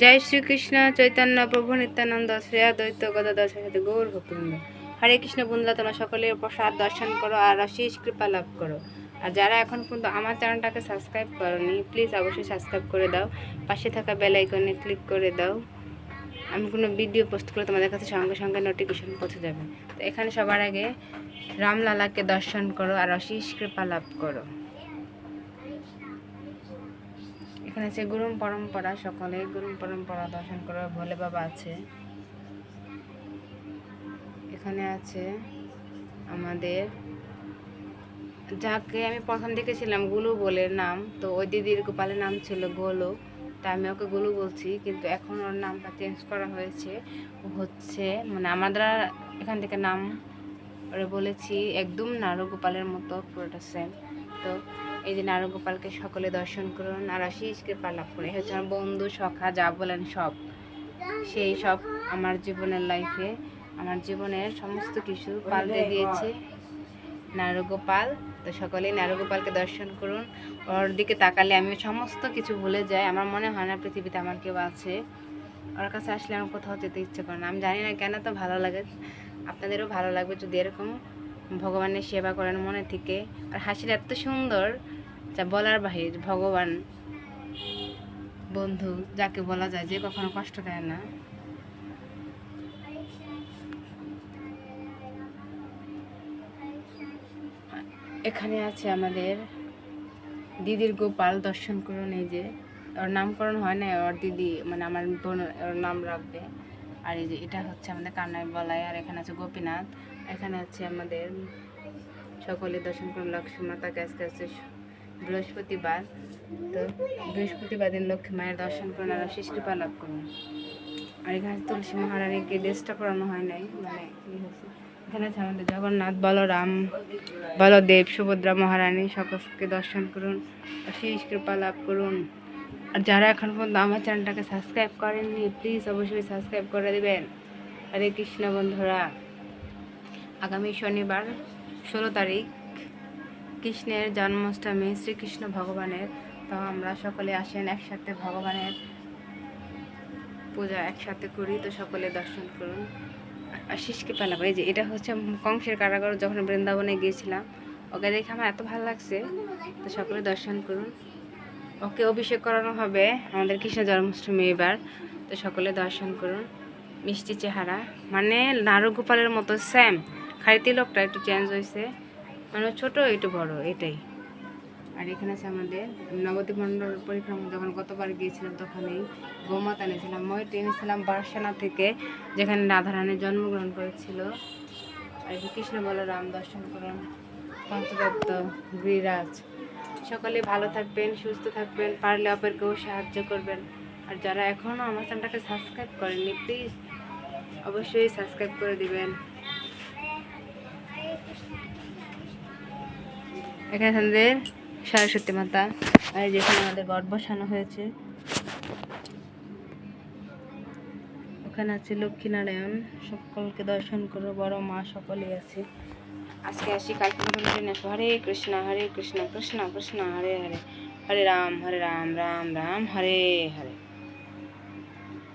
জয় শ্রীকৃষ্ণ, চৈতন্য প্রভু, নিত্যানন্দ শ্রেয়া দৈত্য গদাধর সাথে গৌর, ভক্তবৃন্দ। হরে কৃষ্ণ বন্ধুরা, তোমরা সকলের প্রসাদ দর্শন করো আর অশেষ কৃপা লাভ করো। আর যারা এখন পর্যন্ত আমার চ্যানেলটাকে সাবস্ক্রাইব করনি, প্লিজ অবশ্যই সাবস্ক্রাইব করে দাও। পাশে থাকা বেল আইকনে ক্লিক করে দাও। আমি কোনো ভিডিও পোস্ট করে তোমাদের কাছে সঙ্গে সঙ্গে নোটিফিকেশন পৌঁছে যাবে। তো এখানে সবার আগে রামলালাকে দর্শন করো আর অশেষ কৃপা লাভ করো। এখানে আছে গুরুম পরম্পরা, সকলে গুরুম পরম্পরা দর্শন করার ভোলে বাবা আছে। এখানে আছে আমাদের, যাকে আমি প্রথম দেখেছিলাম গুলু বলে নাম, তো ওই দিদির গোপালের নাম ছিল গোলু, তা আমি ওকে গুলু বলছি, কিন্তু এখন ওর নামটা চেঞ্জ করা হয়েছে। হচ্ছে মানে আমাদের এখান থেকে নাম, ওরা বলেছি একদম নারু গোপালের মতো পুরোটা সেম তো এই যে নারু গোপালকে সকলে দর্শন করুন আর আশিস কৃপা লাভ করুন এই হচ্ছে আমার বন্ধু সখা, যা বলেন সব। সেই সব আমার জীবনের লাইফে আমার জীবনের সমস্ত কিছু পাল্টে দিয়েছে নারুগোপাল তো সকলেই নারুগোপালকে দর্শন করুন। ওর দিকে তাকালে আমি সমস্ত কিছু ভুলে যাই। আমার মনে হয় না পৃথিবীতে আমার কেউ আছে। ওর কাছে আসলে আমার কোথাও যেতে ইচ্ছে করে না। আমি জানি না কেন তো ভালো লাগে। আপনাদেরও ভালো লাগবে যদি এরকম ভগবানের সেবা করেন মনে থেকে। আর হাসির এত সুন্দর যা বলার বাহির, ভগবান, বন্ধু, যাকে বলা যায়, যে কখনো কষ্ট দেয় না। এখানে আছে আমাদের দিদির গোপাল, দর্শন করুন এই যে। ওর নামকরণ হয় না, ওর দিদি মানে আমার বোন, ওর নাম রাখবে। আর এই যে এটা হচ্ছে আমাদের কান্নায় বলাই, আর এখানে আছে গোপীনাথ। এখানে আছে আমাদের সকলে দর্শন করুন, লক্ষ্মী মাতা আজকে আছে বৃহস্পতিবার। তো বৃহস্পতিবার দিন লক্ষ্মী মায়ের দর্শন করুন আর শেষ কৃপা লাভ করুন। আর এখানে তুলসী মহারানীকে ড্রেসটা পরানো হয় নাই মানে এখানে আছে আমাদের জগন্নাথ, বলরাম, বলদেব, সুভদ্রা মহারানী, সকলকে দর্শন করুন শেষ কৃপা লাভ করুন। আর যারা এখন পর্যন্ত আমার চ্যানেলটাকে সাবস্ক্রাইব করেননি প্লিজ অবশ্যই সাবস্ক্রাইব করে দেবেন। হরে কৃষ্ণ বন্ধুরা, আগামী শনিবার ষোলো তারিখ কৃষ্ণের জন্মাষ্টমী, শ্রীকৃষ্ণ ভগবানের, তো আমরা সকলে আসেন একসাথে ভগবানের পূজা একসাথে করি, তো সকলে দর্শন করুন। আশিসকে পেলাম এই যে এটা হচ্ছে কংসের কারাগার, যখন বৃন্দাবনে গিয়েছিলাম, ওকে দেখে আমার এত ভালো লাগছে, তো সকলে দর্শন করুন। ওকে অভিষেক করানো হবে আমাদের কৃষ্ণ জন্মাষ্টমী এবার, তো সকলে দর্শন করুন। মিষ্টি চেহারা মানে নারু গোপালের মতো স্যাম খালি লোকটা একটু চেঞ্জ হয়েছে। মানে ছোট, একটু বড়, এটাই। আর এখানে আছে আমাদের নবদ্বীপ মণ্ডল পরিক্রমা, যখন গতবার গিয়েছিলাম তখন এই গোমাতা এনেছিলাম ময়ূরটি এনেছিলাম বার্সানা থেকে, যেখানে রাধারানী জন্মগ্রহণ করেছিল। আর কৃষ্ণ বলরাম দর্শন করুন, পঞ্চদত্ত, গিরিরাজ, সকলে ভালো থাকবেন, সুস্থ থাকবেন, পারলে অপরকেও সাহায্য করবেন। আর যারা এখনও আমার চ্যানেলটাকে সাবস্ক্রাইব করেননি প্লিজ অবশ্যই সাবস্ক্রাইব করে দিবেন। এখানে আমাদের সরস্বতী মাতা আর যেখানে আমাদের গড় বসানো হয়েছে। ওখানে আছে লক্ষ্মীনারায়ণ, সকলকে দর্শন করো, বড় মা সকলেই আছে। আজকে আসি কালকে হরে কৃষ্ণ হরে কৃষ্ণ কৃষ্ণ কৃষ্ণ, হরে হরে হরে রাম হরে রাম রাম রাম, হরে হরে।